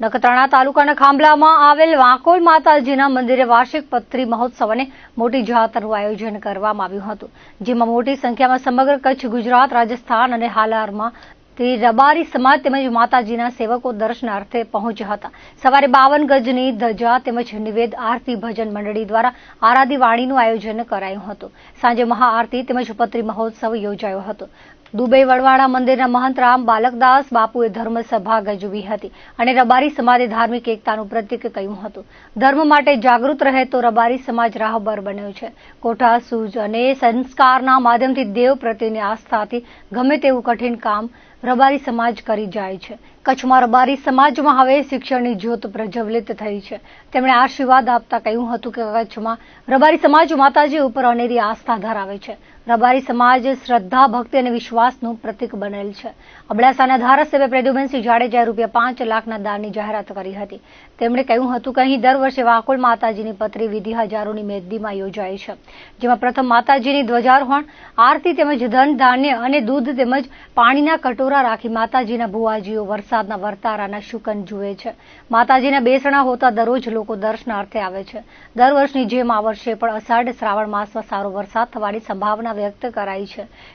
નખત્રાણા તાલુકાના ખાંભલામાં આવેલ વાંકોલ માતાજીના મંદિરે વાર્ષિક પત્રી મહોત્સવ અને મોટી જાતરનું આયોજન કરવામાં આવ્યું હતું, જેમાં મોટી સંખ્યામાં સમગ્ર કચ્છ, ગુજરાત, રાજસ્થાન અને હાલારમાં તે રબારી સમાજ તેમજ માતાજીના સેવકો દર્શનાર્થે પહોંચ્યા હતા. સવારે બાવન ગજની ધજા તેમજ નિવેદ આરતી ભજન મંડળી દ્વારા આરાધી વાણીનું આયોજન કરાયું હતું. સાંજે મહાઆરતી તેમજ પત્રી મહોત્સવ યોજાયો હતો. દુબઈ વડવાણા મંદિરના મહંત રામ બાલકદાસ બાપુએ ધર્મસભા ગજવી હતી અને રબારી સમાજે ધાર્મિક એકતાનું પ્રતીક કહ્યું હતું. ધર્મ માટે જાગૃત રહે તો રબારી સમાજ રાહબર બન્યો છે. કોઠા, સૂજ અને સંસ્કારના માધ્યમથી દેવ પ્રત્યેની આસ્થાથી ગમે તેવું કઠિન કામ રબારી સમાજ કરી જાય છે. કચ્છમાં રબારી સમાજમાં હવે શિક્ષણની જ્યોત પ્રજ્વલિત થઈ છે. તેમણે આશીર્વાદ આપતા કહ્યું હતું કે કચ્છમાં રબારી સમાજ માતાજી ઉપર અનેરી આસ્થા ધરાવે છે. રબારી સમાજ શ્રદ્ધા, ભક્તિ અને વિશ્વાસનું પ્રતીક બનેલ છે. અબડાસાના ધારાસભ્ય પ્રદ્યુમનસિંહ જાડેજાએ રૂપિયા પાંચ લાખના દાનની જાહેરાત કરી હતી. તેમણે કહ્યું હતું કે અહીં દર વર્ષે વાકોલ માતાજીની પત્રી વિધિ હજારોની મેદનીમાં યોજાય છે. જેમાં પ્રથમ માતાજીની ધ્વજારોહણ, આરતી તેમજ ધન ધાન્ય અને દૂધ તેમજ પાણીના કટોરા રાખી માતાજીના ભુવાજીઓ વરસાદના વર્તારાના શુકન જુએ છે. માતાજીના બેસણા હોતા દરરોજ લોકો દર્શનાર્થે આવે છે. દર વર્ષની જેમ આ વર્ષે પણ અષાઢ શ્રાવણ માસમાં સારો વરસાદ થવાની સંભાવના વ્યક્ત કરાઈ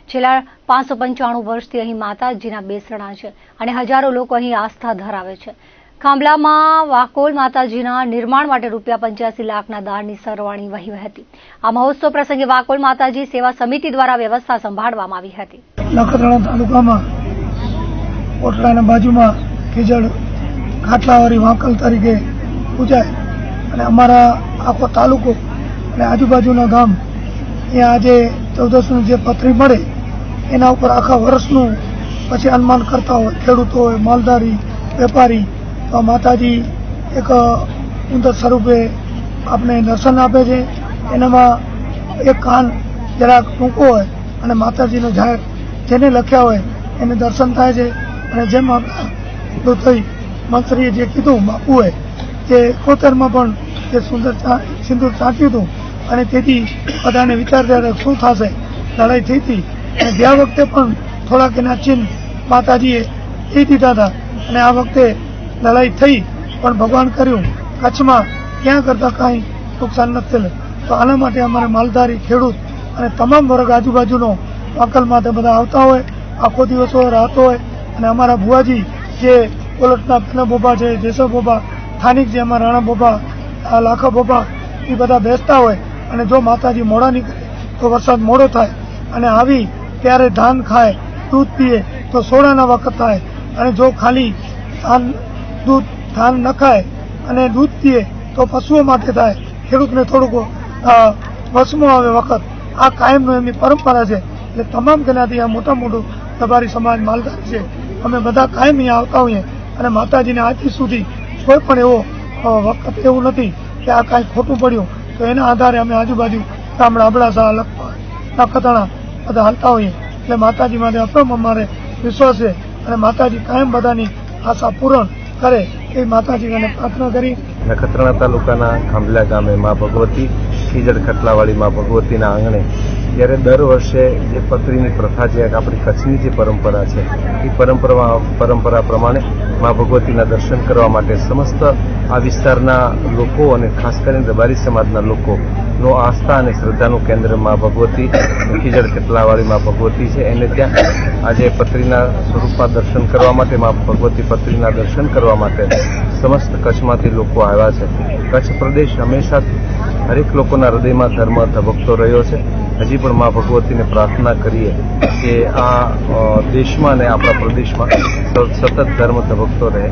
છેલ્લા પાંચસો પંચાણું વર્ષથી અહીં માતાજીના બેસણા છે અને હજારો લોકો અહીં આસ્થા ધરાવે છે. ખાંભલામાં વાકોલ માતાજીના નિર્માણ માટે રૂપિયા પંચ્યાસી લાખના દાનની સરવાણી વહી હતી. આ મહોત્સવ પ્રસંગે વાકોલ માતાજી સેવા સમિતિ દ્વારા વ્યવસ્થા સંભાળવામાં આવી હતી. નખત્રાણા તાલુકામાં કોટડાના બાજુમાં ખીજડ ખાટલાવાળી વાંકલ તરીકે પૂજાય. અને અમારા આખો તાલુકો અને આજુબાજુના ગામ ત્યાં આજે ચૌદસનું જે પથરી મળે, એના ઉપર આખા વર્ષનું પછી અનુમાન કરતા હોય, ખેડૂતો હોય, માલધારી, વેપારી, તો માતાજી એક ઉંદર સ્વરૂપે આપણે દર્શન આપે છે. એનામાં એક કાન જરાક ટૂંકો હોય અને માતાજીનો જાહેર જેને લખ્યા હોય એને દર્શન થાય છે. અને જેમ આપણા થઈ મંત્રીએ જે કીધું, બાપુએ તે એકોતેરમાં પણ તે સુંદર સિંદૂર ચાંચ્યું હતું અને તેથી બધાને વિચારધારા શું થશે, લડાઈ થઈ હતી. અને ગયા વખતે પણ થોડાક એના ચિહ્ન માતાજીએ દઈ દીધા હતા. અને આ વખતે લડાઈ થઈ, પણ ભગવાન કર્યું, કચ્છમાં ક્યાં કરતાં કાંઈ નુકસાન નથી થયેલું. તો આના માટે અમારે માલધારી ખેડૂત અને તમામ વર્ગ આજુબાજુનો વાકલ માટે બધા આવતા હોય, આખો દિવસ હોય, રાત હોય અને અમારા ભુવાજી જે કોલટના પીના બોબા છે જેસર બોબા સ્થાનિક જે અમારા રાણા બોબા લાખા બોબા એ બધા બેસતા હોય. અને જો માતાજી મોડા નીકળે, તો વરસાદ મોડો થાય. અને આવી ત્યારે ધાન ખાય, દૂધ પીએ, તો સોડાના વખત થાય. અને જો ખાલી ધાન, દૂધ, ધાન ન ખાય અને દૂધ પીએ, તો પશુઓ માટે થાય. ખેડૂતને થોડુંક વસમો આવે વખત. આ કાયમનું એમની પરંપરા છે. એટલે તમામ તેનાથી આ મોટા મોટું રબારી સમાજ માલધારી છે. અમે બધા કાયમ અહીંયા આવતા હોઈએ અને માતાજીને આજથી સુધી કોઈ પણ એવો વખત એવું નથી કે આ કાંઈ ખોટું પડ્યું. તો એના આધારે અમે આજુબાજુ ગામડા, અબડાસા, લખપત નખત્રાણા બધા હાલતા હોઈએ. એટલે માતાજી માટે અપરમ અમારે વિશ્વાસ છે અને માતાજી કાયમ બધાની આશા પૂરણ કરે એ માતાજીને પ્રાર્થના કરી. નખત્રાણા તાલુકાના ખાંભલા ગામે મા ભગવતી ખીજડ ખટલાવાળી મા ભગવતીના આંગણે જ્યારે દર વર્ષે જે પત્રીની પ્રથા એક આપણી કચ્છની જે પરંપરા છે, એ પરંપરા પરંપરા પ્રમાણે મા ભગવતીના દર્શન કરવા માટે સમસ્ત આ વિસ્તારના લોકો અને ખાસ કરીને રબારી સમાજના લોકોનો આસ્થા અને શ્રદ્ધાનું કેન્દ્ર મા ભગવતી ખીજડ કેટલાવાળી મા ભગવતી છે. એને ત્યાં આજે પત્રીના સ્વરૂપમાં દર્શન કરવા માટે, મા ભગવતી પત્રીના દર્શન કરવા માટે સમસ્ત કચ્છમાંથી લોકો આવ્યા છે. કચ્છ પ્રદેશ હંમેશા હરેક લોકોના હૃદયમાં ધર્મ ધબકતો રહ્યો છે. હજી પણ મા ભગવતીને પ્રાર્થના કરીએ કે આ દેશમાં અને આપણા પ્રદેશમાં સતત ધર્મ ધબકતો રહે.